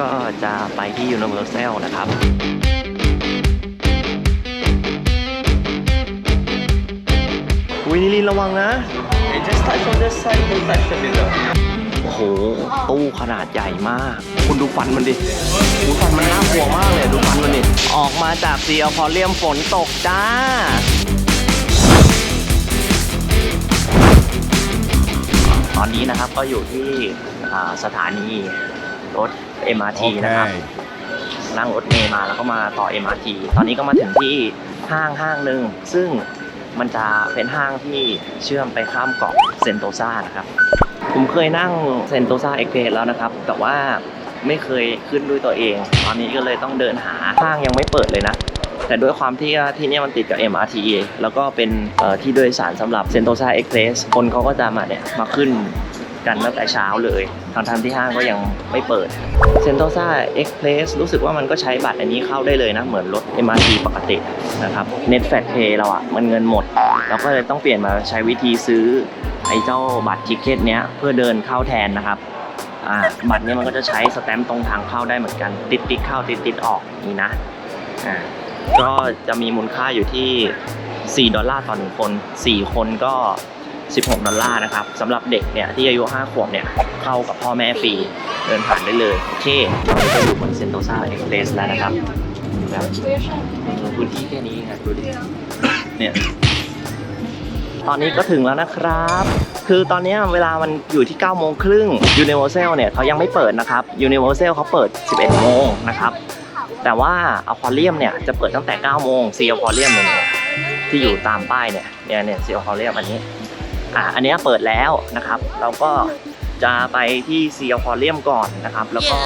ก็จะไปที่ Universal นะครับวินิลินระวังนะ Hey, just touch on this side, don't touch the middle. โอ้โห ตู้ขนาดใหญ่มาก คุณดูฟันมันดิ ดูฟันมันน่ากลัวมากเลย ดูฟันมันดิ ออกมาจากซีอพอเรียมฝนตกจ้าตอนนี้นะครับก็อยู่ที่อ่าสถานีรถ MRT นะครับ นั่งรถเมล์มาแล้วก็มาต่อ MRT ตอนนี้ก็มาถึงที่ห้างห้างหนึ่งซึ่งมันจะเป็นห้างที่เชื่อมไปข้ามเกาะเซนโตซานะครับ ผมเคยนั่งเซนโตซาเอ็กเพแล้วนะครับ แต่ว่าไม่เคยขึ้นด้วยตัวเอง ตอนนี้ก็เลยต้องเดินหาห้างยังไม่เปิดเลยนะ แต่ด้วยความที่ว่าที่เนี่ยมันติดกับ MRT แล้วก็เป็นเอ่อที่โดยสารสำหรับเซนโตซาเอ็กเพสคนเขาก็จะมาเนี่ยมาขึ้น กันตั้งแต่เช้าเลยทางทางที่ห้างก็ยังไม่เปิดเซนโตซาเอ็กเพรสรู้สึกว่ามันก็ใช้บัตรอันนี้เข้าได้เลยนะ เหมือนรถ MRT ปกตินะครับเน็ตแฟลตเพย์เราอะมันเงินหมด เราก็เลยต้องเปลี่ยนมาใช้วิธีซื้อไอ้เจ้าบัตรทิเก็ตเนี้ยเพื่อเดินเข้าแทนนะครับบัตรเนี้ยมันก็จะใช้สแตมป์ตรงทางเข้าได้เหมือนกัน ติดติดเข้าติดติดออกนี่นะอ่าก็จะมีมูลค่าอยู่ที่ 4 ดอลลาร์ต่อหนึ่งคน 4 คนก็ 16 ดอลลาร์นะครับสำหรับเด็กเนี่ยที่อายุ 5 ขวบเนี่ยเข้ากับพ่อแม่ฟรี เดินผ่านได้เลย โอเคเราก็อยู่บนเซนโตซาเอ็กเพรสแล้วนะครับแบบพื้นที่แค่นี้ครับดูดิเนี่ยตอนนี้ก็ถึงแล้วนะครับ คือตอนนี้เวลามันอยู่ที่ 9 โมงครึ่ง Universal เนี่ยเขายังไม่เปิดนะครับ Universal เขาเปิด 11 โมงนะครับ แต่ว่าอควาเรียมเนี่ยจะเปิดตั้งแต่ 9 โมงซีอควาเรียมเนี่ยที่อยู่ตามป้ายเนี่ยเนี่ยเนี่ยซีอควาเรียมอันนี้ อะอันเนี้ยเปิดแล้วนะครับ เราก็จะไปที่ซีอควาเรียมก่อนนะครับ แล้วก็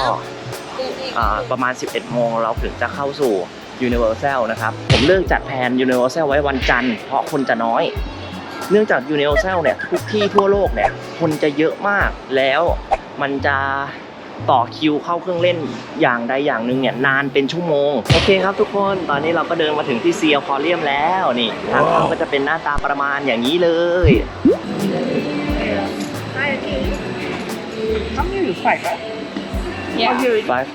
อ่าประมาณ 11 โมงเราถึงจะเข้าสู่ Universal นะครับ ผมเลือกจัดแผน Universal ไว้วันจันทร์เพราะคนจะน้อย เนื่องจาก Universal เนี่ยทุกที่ทั่วโลกเนี่ยคนจะเยอะมากแล้วมันจะ ต่อคิวเข้าเครื่องเล่นอย่างใดอย่างหนึ่งเนี่ยนานเป็นชั่วโมง โอเคครับทุกคนตอนนี้เราก็เดินมาถึงที่ซีอควาเรียมแล้วนี่ทางเข้าก็จะเป็นหน้าตาประมาณอย่างนี้เลย How many you five, right? Yeah. Oh, you Five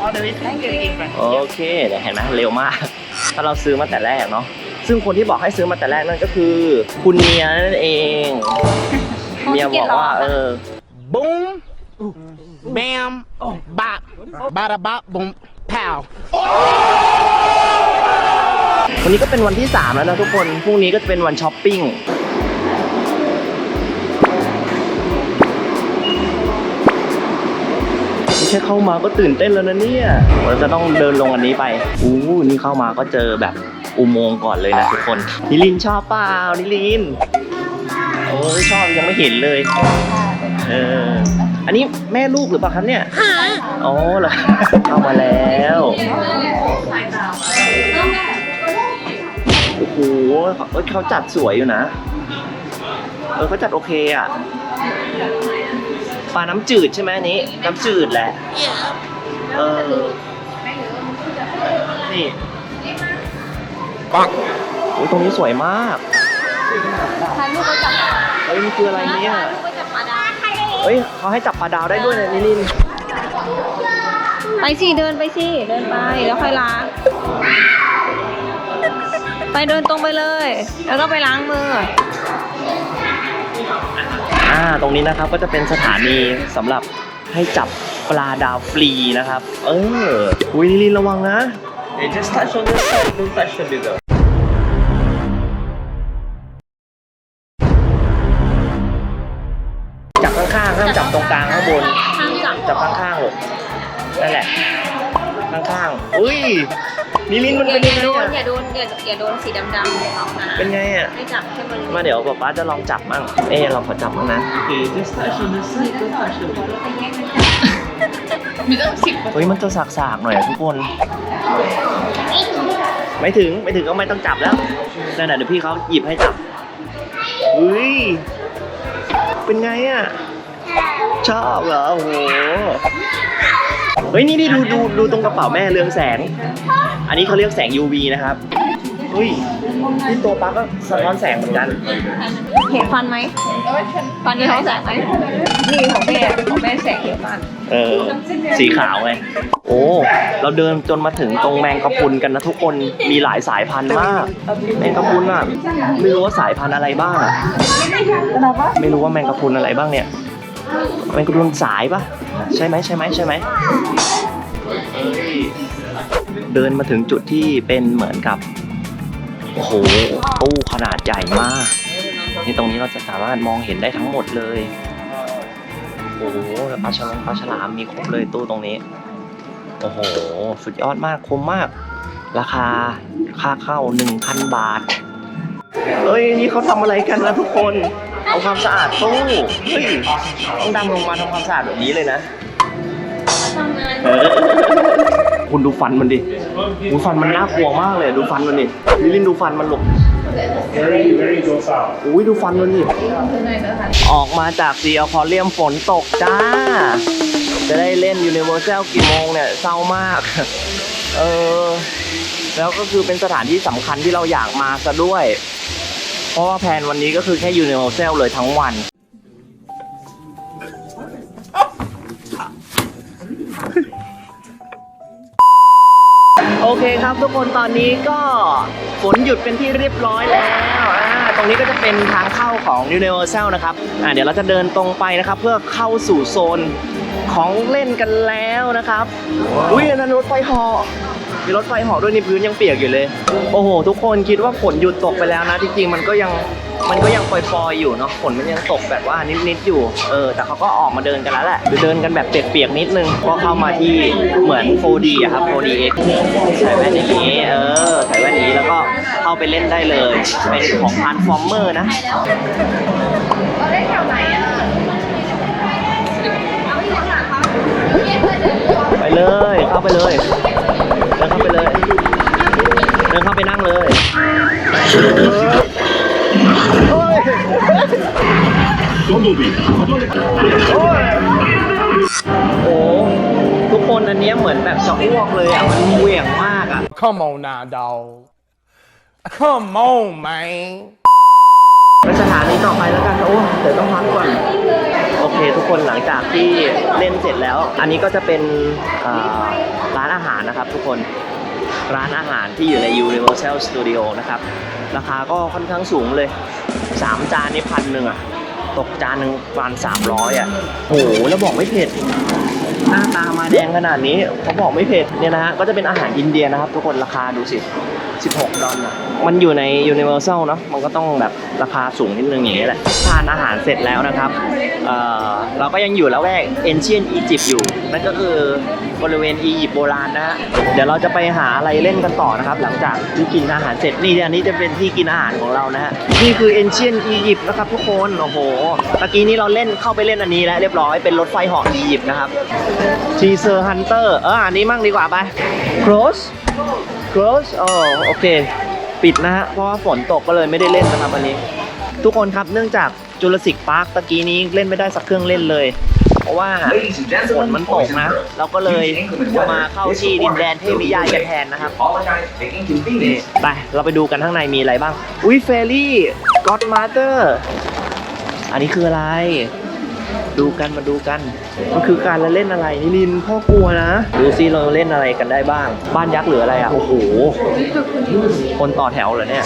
all the way to different. โอเคเดี๋ยวเห็นไหมเร็วมาก ถ้าเราซื้อมาแต่แรกเนาะซึ่งคนที่บอกให้ซื้อมาแต่แรกนั่นก็คือ คุณเมียนั่นเอง เมียบอกว่าเออ Boom, bam, bop, bada bop, boom, pow. วันนี้ก็เป็นวันที่ 3 แล้วนะทุกคน พรุ่งนี้ก็จะเป็นวันช้อปปิ้ง แค่เข้ามาก็ตื่นเต้นแล้วนะเนี่ยเราจะต้องเดินลงอันนี้ไป อู้นี่เข้ามาก็เจอแบบอุโมงค์ก่อนเลยนะทุกคน นิลินชอบเปล่านิลิน โอ้ยชอบยังไม่เห็นเลย เออ อันนี้แม่ลูกหรือเปล่าครับเนี่ยอ๋อเหรอเข้ามาแล้วโอ้โหเอ้ยเขาจัดสวยอยู่นะ เออเขาจัดโอเคอะปลาน้ำจืดใช่ไหมอันนี้ น้ำจืดแหละเออนี่ปักโอ้ยตรงนี้สวยมากถ่ายรูปก็จับเฮ้ยมันคืออะไรเนี่ย เฮ้ยเขาให้จับปลาดาวได้ด้วยนะนิลินไปสิเดินไปสิเดินไปแล้วค่อยล้างไปเดินตรงไปเลย แล้วก็ไปล้างมืออ่าตรงนี้นะครับก็จะเป็นสถานีสำหรับให้จับปลาดาวฟรีนะครับ เอออุ้ยนิลินระวังนะ Hey, just touch on this side, don't touch the middle. ห้ามจับตรงกลางข้างบนห้ามจับจับข้างๆลูกนั่นแหละ ข้างๆอุ้ยนิลินมันอย่าเป็นอยังย่าไงโดนอะอย่าโดนอย่าอย่าโดนสีดำๆของนะเป็นไงอะ ให้จับแค่บริเวมาณเดี๋ยวป๊าป๊าจะลองจับมั่ง เอ๊ะเราขอจับมั่งนะ Okay, just touch on this side, don't touch the middle. เฮ้ยมันจะสากๆหน่อยอะทุกคน ไม่ถึงไม่ถึงก็ไม่ต้องจับแล้วนั่นน่ะเดี๋ยวพี่เขาหยิบให้จับเฮ้ยเป็นไงอะ ชอบเหรอ โอ้โห เฮ้ย นี่นี่ดูดูดูตรงกระเป๋าแม่เรืองแสง อันนี้เขาเรียกแสง UV นะครับ เฮ้ยนี่ตัวปลั๊กก็สะท้อนแสงเหมือนกัน เห็นฟันไหมฟันมีท้องแสงไหมนี่ของแม่ของแม่แสงเยอะมากเออ สีขาวไง โอ้ เราเดินจนมาถึงตรงแมงกะพรุนกันนะทุกคน มีหลายสายพันธุ์มาก แมงกะพรุนอะ ไม่รู้ว่าสายพันธุ์อะไรบ้างอะไม่รู้ว่าแมงกะพรุนอะไรบ้างเนี่ยแมงกะพรุนสายปะใช่ไหมใช่ไหมใช่ไหม เดินมาถึงจุดที่เป็นเหมือนกับ โอ้โห ตู้ขนาดใหญ่มาก นี่ตรงนี้เราจะสามารถมองเห็นได้ทั้งหมดเลย โอ้โหปลาฉลามปลาฉลามมีครบเลยตู้ตรงนี้ โอ้โห สุดยอดมากคุ้มมาก ราคาค่าเข้า 1,000 บาทเฮ้ย นี่เขาทำอะไรกันนะทุกคน เอาความสะอาดตู้เฮ้ยต้องดำลงมาทำความสะอาดแบบนี้เลยนะเออคุณดูฟันมันดิดูฟันมันน่ากลัวมากเลย ดูฟันมันดิลิลินดูฟันมันหลกอุ้ยดูฟันมันดิออกมาจากซีอคอเรียมฝนตกจ้า จะได้เล่นยูนิเวอร์แซลกี่โมงเนี่ยเศร้ามาก เออ แล้วก็คือเป็นสถานที่สำคัญที่เราอยากมาซะด้วย เพราะว่าแผนวันนี้ก็คือแค่ยูนิเวอร์แซลเลยทั้งวัน โอเคครับทุกคนตอนนี้ก็ฝนหยุดเป็นที่เรียบร้อยแล้วอ่าตรงนี้ก็จะเป็นทางเข้าของ Universal นะครับอ่าเดี๋ยวเราจะเดินตรงไปนะครับ เพื่อเข้าสู่โซนของเล่นกันแล้วนะครับ อุ้ยอันนั้นรถไฟเหาะ มีรถไฟเหาะด้วยในพื้นยังเปียกอยู่เลย โอ้โห ทุกคนคิดว่าฝนหยุดตกไปแล้วนะจริงๆมันก็ยังมันก็ยังปล่อยๆอยู่เนาะฝนมันยังตกแบบว่านิดๆอยู่เออแต่เขาก็ออกมาเดินกันแล้วแหละเดินกันแบบเปียกๆนิดนึงก็เข้ามาที่เหมือน 4D อะครับ 4DX ใส่แว่นอย่างนี้เออใส่แว่นนี้แล้วก็เข้าไปเล่นได้เลยเป็นของ Transformer นะไปเลยเข้าไปเลย เดินเข้าไปเลย เดินเข้าไปนั่งเลย โอ้ยโอ้ยโอ้ทุกคนอันเนี้ยเหมือนแบบจะอ้วกเลยอะ มันเหวี่ยงมากอะ Come on now, dog. Come on, man. ไปสถานีต่อไปแล้วกัน โอ้เดี๋ยวต้องพักก่อน โอเค ทุกคนหลังจากที่เล่นเสร็จแล้ว อันนี้ก็จะเป็นเอ่อร้านอาหารนะครับทุกคน ร้านอาหารที่อยู่ใน Universal Studio นะครับ ราคาก็ค่อนข้างสูงเลย 3 จานนี่พันหนึ่งอะตกจานหนึ่งประมาณ300อะโอ้โหแล้วบอกไม่เผ็ด หน้าตามาแดงขนาดนี้เขาบอกไม่เผ็ดเนี่ยนะฮะ ก็จะเป็นอาหารอินเดียนะครับ ทุกคนราคาดูสิ 16 ดอลลาร์มันอยู่ใน Universal เนอะมันก็ต้องแบบราคาสูงนิดนึงอย่างนี้แหละทานอาหารเสร็จแล้วนะครับเเราก็ยังอยู่แล้วแวก Ancient Egypt อยู่ นั่นก็คือ บริเวณอียิปต์โบราณนะฮะเดี๋ยวเราจะไปหาอะไรเล่นกันต่อนะครับ หลังจากที่กินอาหารเสร็จนี่อันนี้จะเป็นที่กินอาหารของเรานะฮะนี่คือ Ancient Egypt นะครับทุกคนโอ้โหตะกี้นี้เราเล่นเข้าไปเล่นอันนี้แล้วเรียบร้อยเป็นรถไฟหาะอียิปต์นะครับทีเซอร์ฮันเตอร์เอออันนี้มั่งดีกว่าไป close close อ๋อโอเค ปิดนะฮะเพราะว่าฝนตกก็เลยไม่ได้เล่นนะครับวันนี้ ทุกคนครับเนื่องจากจูราสสิกพาร์คตะกี้นี้เล่นไม่ได้สักเครื่องเล่นเลย เพราะว่าฝนมันตกนะ เราก็เลยมาเข้าที่ดินแดนเทพิยายกันแทนนะครับนี่ไป เราไปดูกันข้างในมีอะไรบ้าง อุ้ยเฟรี่ก็อดมาเตอร์อันนี้คืออะไร ดูกันมาดูกัน มันคือการละเล่นอะไรนิลินพ่อกลัวนะ ดูซิเราเล่นอะไรกันได้บ้าง บ้านยักษ์หรืออะไรอะ โอ้โห คนต่อแถวเหรอเนี่ย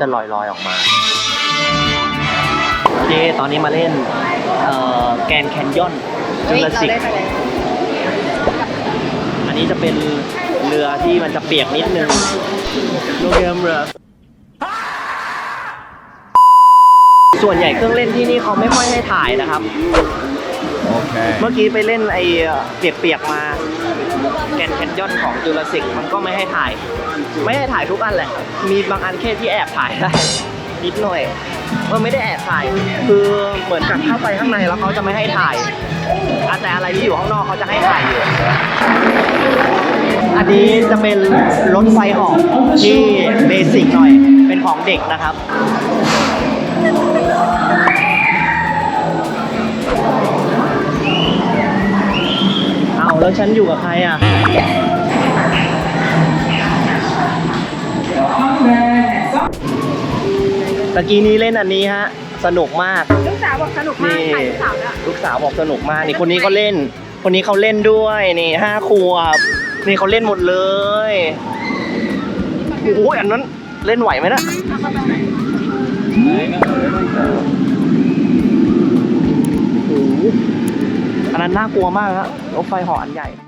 จะลอยๆออกมาโอเคตอนนี้มาเล่นเอ่อแกนแคนยอนจูราสสิกอันนี้จะเป็นเรือที่มันจะเปียกนิดนึงโรงเรือเรือส่วนใหญ่เครื่องเล่นที่นี่เขาไม่ค่อยให้ถ่ายนะครับ Okay. เมื่อกี้ไปเล่นไอ้เปียกๆมา แกนแคนยอนของจูราสิกมันก็ไม่ให้ถ่าย ไม่ให้ถ่ายทุกอันแหละ มีบางอันแค่ที่แอบถ่ายได้นิดหน่อยเออไม่ได้แอบถ่าย คือเหมือนกับเข้าไปข้างในแล้วเขาจะไม่ให้ถ่ายอะแต่อะไรที่อยู่ข้างนอกเขาจะให้ถ่ายอยู่อันนี้จะเป็นรถไฟหาะที่เบสิกหน่อย เป็นของเด็กนะครับ แล้วฉันอยู่กับใครอะตะกี้นี้เล่นอันนี้ฮะ สนุกมาก ลูกสาวบอกสนุกมากนี่ ถ่ายลูกสาวแล้วลูกสาวบอกสนุกมากนี่คนนี้เขาเล่น คนนี้เขาเล่นด้วยนี่ห้าขวบนี่เขาเล่นหมดเลยโอ้ยอันนั้นเล่นไหวไหมนะโอ้โห อันนั้นน่ากลัวมากครับรถไฟหออันใหญ่